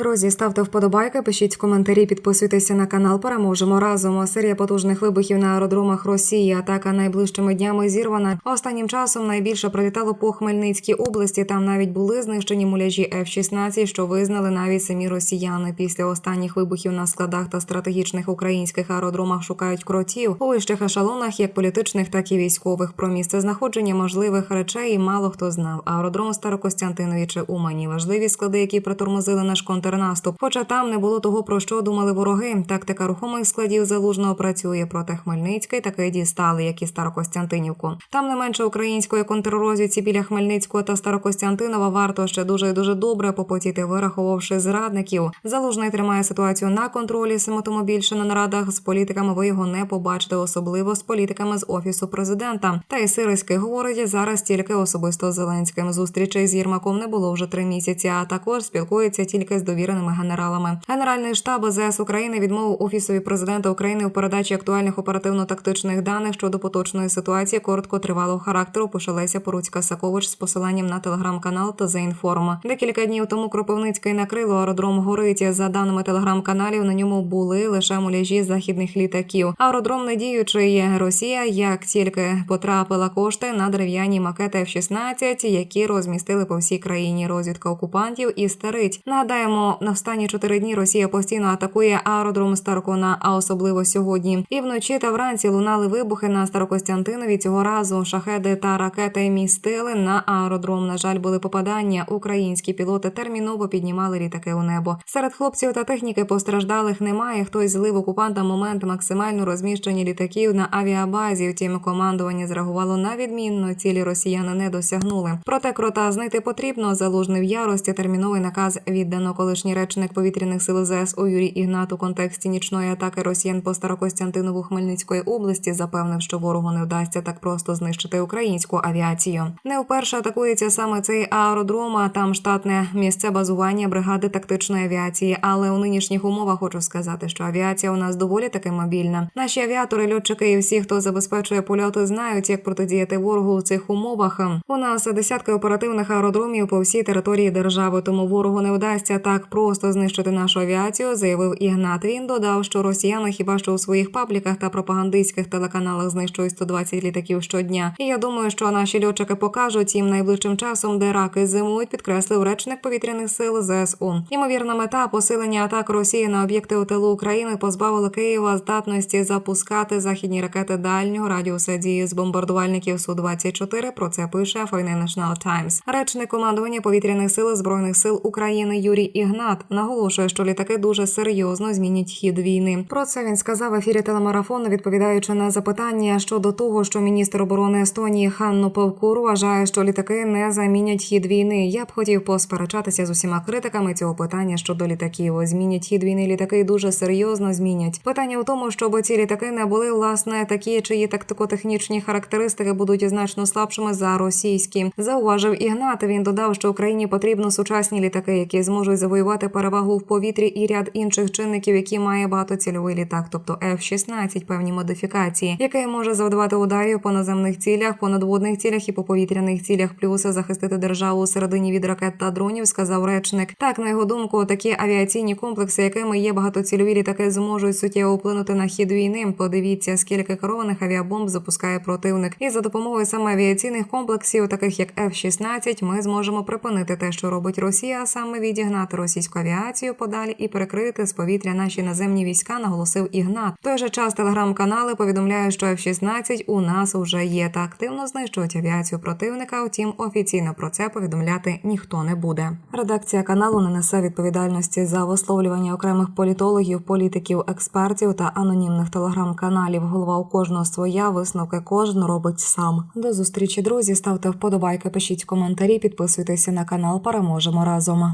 Друзі, ставте вподобайки, пишіть коментарі, підписуйтеся на канал. Переможемо разом. Серія потужних вибухів на аеродромах Росії. Атака найближчими днями зірвана. Останнім часом найбільше прилітало по Хмельницькій області. Там навіть були знищені муляжі F-16, що визнали навіть самі росіяни. Після останніх вибухів на складах та стратегічних українських аеродромах шукають кротів у вищих ешелонах, як політичних, так і військових. Про місце знаходження можливих речей мало хто знав. Аеродром Старокостянтинові чи Умані важливі склади, які притормозили наш контрнаступ. Хоча там не було того, про що думали вороги. Тактика рухомих складів залужного працює проти Хмельницької, таки дістали, як і Старокостянтинівку. Там не менше української контррозвідці біля Хмельницького та Старокостянтинова варто ще дуже дуже добре попотіти, вирахувавши зрадників. Залужний тримає ситуацію на контролі. Самотому більше на нарадах з політиками ви його не побачите, особливо з політиками з офісу президента. Та й Сириський говорить зараз тільки особисто з Зеленським. Зустрічей з Єрмаком не було вже три місяці. А також спілкується тільки з довіреними генералами. Генеральний штаб ЗС України відмовив офісові президента України у передачі актуальних оперативно-тактичних даних щодо поточної ситуації коротко тривалого характеру. Пише Поруцька Сакович з посиланням на телеграм-канал та «Зеінформ». Декілька днів тому Кропивницький накрило аеродром горить. За даними телеграм-каналів, на ньому були лише муляжі західних літаків. Аеродром не діючий Росія, як тільки потрапила кошти на дерев'яні макети F-16, які розмістили по всій країні. Розвідка окупантів і старить. Нагадаємо, на останні чотири дні Росія постійно атакує аеродром Старкона, а особливо сьогодні. І вночі та вранці лунали вибухи на Старокостянтинові. Цього разу шахеди та ракети містили на аеродром. На жаль, були попадання. Українські пілоти терміново піднімали літаки у небо. Серед хлопців та техніки постраждалих немає. Хтось злив окупантам момент максимально розміщення літаків на авіабазі. Втім, командування зреагувало на відмінно. Цілі росіяни не досягнули. Проте крота знайти потрібно. Залужний в ярості. Терміновий наказ віддано колишній речник повітряних сил ЗС у Юрій Ігнат у контексті нічної атаки росіян по Старокостянтинову Хмельницької області запевнив, що ворогу не вдасться так просто знищити українську авіацію. Не вперше атакується саме цей аеродром. а Там штатне місце базування бригади тактичної авіації. Але у нинішніх умовах хочу сказати, що авіація у нас доволі таки мобільна. Наші авіатори, льотчики і всі, хто забезпечує польоти, знають, як протидіяти ворогу в цих умовах. У нас десятки оперативних аеродромів по всій території держави, тому ворогу не вдасться так просто знищити нашу авіацію, заявив Ігнат. Він додав, що росіяни хіба що у своїх пабліках та пропагандистських телеканалах знищують 120 літаків щодня. І я думаю, що наші льотчики покажуть їм найближчим часом, де раки зимують, підкреслив речник повітряних сил ЗСУ. Ймовірна мета посилення атак Росії на об'єкти у тилу України позбавила Києва здатності запускати західні ракети дальнього радіуса дії з бомбардувальників су 24 Про це пише Financial Times. Речник командування повітряних сил збройних сил України Юрій Ігнат наголошує, що літаки дуже серйозно змінять хід війни. Про це він сказав в ефірі телемарафону, відповідаючи на запитання щодо того, що міністр оборони Естонії Ханну Певкур вважає, що літаки не замінять хід війни. Я б хотів посперечатися з усіма критиками цього питання щодо літаків. Змінять хід війни. Літаки дуже серйозно змінять. Питання в тому, щоб ці літаки не були власне такі, чиї тактико-технічні характеристики будуть значно слабшими за російські. Зауважив Ігнат. Він додав, що Україні потрібно сучасні літаки, які зможуть завоювати перевагу в повітрі і ряд інших чинників, які має багатоцільовий літак, тобто F-16, певні модифікації, який може завдавати ударів по наземних цілях, по надводних цілях і по повітряних цілях, плюс захистити державу у середині від ракет та дронів, сказав речник. Так, на його думку, такі авіаційні комплекси, якими є багатоцільові літаки, зможуть суттєво вплинути на хід війни. Подивіться, скільки керованих авіабомб запускає противник, і за допомогою саме авіаційних комплексів, таких як F-16, ми зможемо припинити те, що робить Росія, а саме відігнати російську авіацію подалі і перекрити з повітря наші наземні війська, наголосив Ігнат. В той же час телеграм-канали повідомляють, що F-16 у нас уже є та активно знищують авіацію противника. Втім, офіційно про це повідомляти ніхто не буде. Редакція каналу не несе відповідальності за висловлювання окремих політологів, політиків, експертів та анонімних телеграм-каналів. Голова у кожного своя висновки кожен робить сам. До зустрічі, друзі. Ставте вподобайки, пишіть коментарі, підписуйтеся на канал. Переможемо разом.